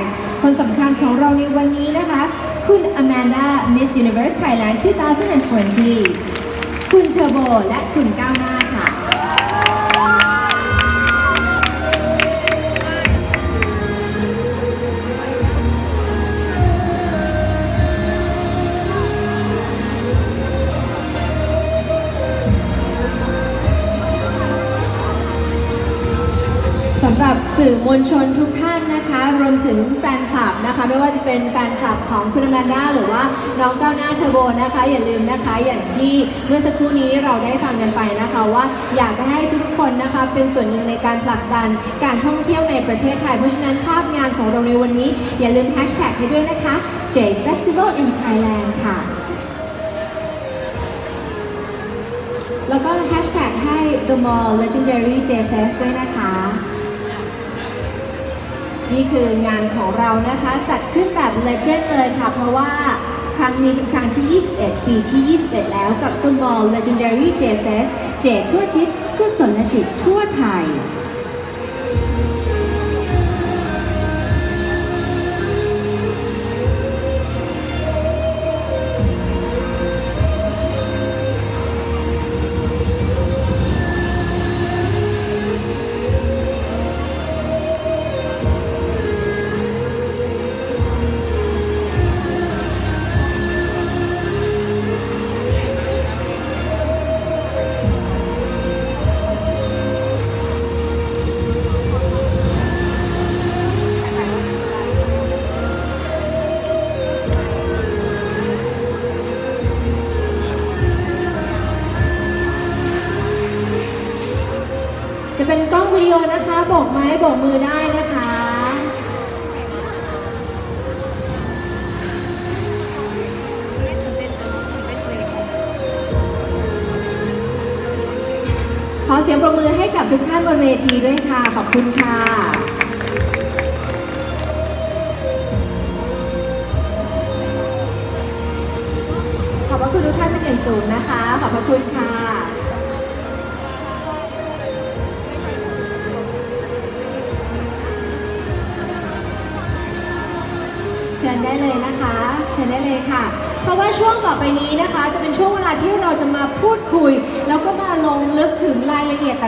ก คนสำคัญของเราในวันนี้นะคะ คุณอแมนดา Miss Universe Thailand 2020 คุณเทอร์โบ และคุณก้าวหน้าค่ะ สำหรับสื่อมวลชนทุกท่าน รวมถึงแฟนคลับนะคะ ไม่ว่าจะเป็นแฟนคลับของคุณอแมนด้าหรือว่าน้องก้าวหน้าเทอร์โบนะคะ อย่าลืมนะคะอย่างที่เมื่อสักครู่นี้เราได้ฟังกันไปนะคะว่าอยากจะให้ทุกๆคนนะคะเป็นส่วนหนึ่งในการผลักดันการท่องเที่ยวในประเทศไทย เพราะฉะนั้นภาพงานของเราในวันนี้ อย่าลืมแฮชแท็กให้ด้วยนะคะ J Festival in Thailand ค่ะ แล้วก็แฮชแท็กให้ The Mall Legendary J Fest ด้วยนะคะ นี่คืองานของเรานะคะจัดขึ้นแบบเลเจนด์เลยค่ะ เพราะว่าครั้งนี้เป็นครั้งที่ 21 ปีที่ 21 แล้วกับ The Mall Legendary J Fest J ทั่วทิศกุศลจิตทั่วไทย จะเป็นกล้องวิดีโอนะคะบอกไม้บอกมือได้นะคะขอเสียงปรบมือให้กับทุกท่านบนเวทีด้วยค่ะ ขอบคุณค่ะขอบพระคุณทุกท่านเป็นอย่างสูงนะคะ ขอบพระคุณค่ะ เชิญได้เลยนะคะ เชิญได้เลยค่ะ เพราะว่าช่วงต่อไปนี้นะคะ จะเป็นช่วงเวลาที่เราจะมาพูดคุย แล้วก็มาลงลึกถึงรายละเอียด